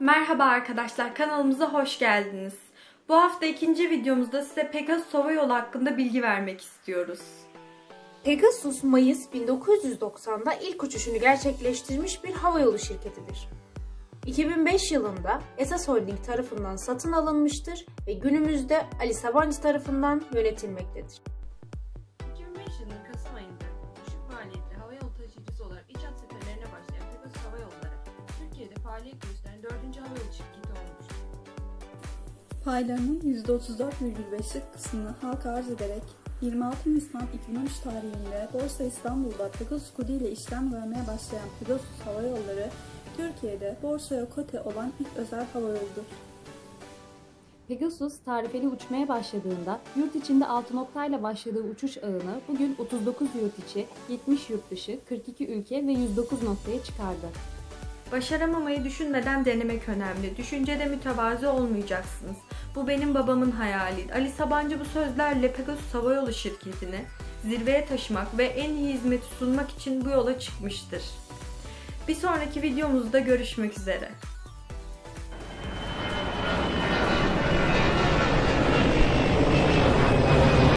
Merhaba arkadaşlar, kanalımıza hoş geldiniz. Bu hafta ikinci videomuzda size Pegasus Hava Yolu hakkında bilgi vermek istiyoruz. Pegasus Mayıs 1990'da ilk uçuşunu gerçekleştirmiş bir havayolu şirketidir. 2005 yılında Esas Holding tarafından satın alınmıştır ve günümüzde Ali Sabancı tarafından yönetilmektedir. 2005 yılının Kasım ayında düşük maliyetli havayolu faaliyet gösteren 4. havayolu şirketi olmuştur. Paylarının %34,5'lik kısmını halka arz ederek 26 Nisan 2013 tarihinde Borsa İstanbul'da Pegasus kodu ile işlem görmeye başlayan Pegasus Hava Yolları, Türkiye'de borsaya kote olan ilk özel havayoludur. Pegasus tarifeli uçmaya başladığında yurt içinde 6 noktayla başladığı uçuş ağını bugün 39 yurt içi, 70 yurt dışı, 42 ülke ve 109 noktaya çıkardı. Başaramamayı düşünmeden denemek önemli. Düşüncede mütevazı olmayacaksınız. Bu benim babamın hayaliydi. Ali Sabancı bu sözlerle Pegasus Hava Yolu şirketini zirveye taşımak ve en iyi hizmeti sunmak için bu yola çıkmıştır. Bir sonraki videomuzda görüşmek üzere.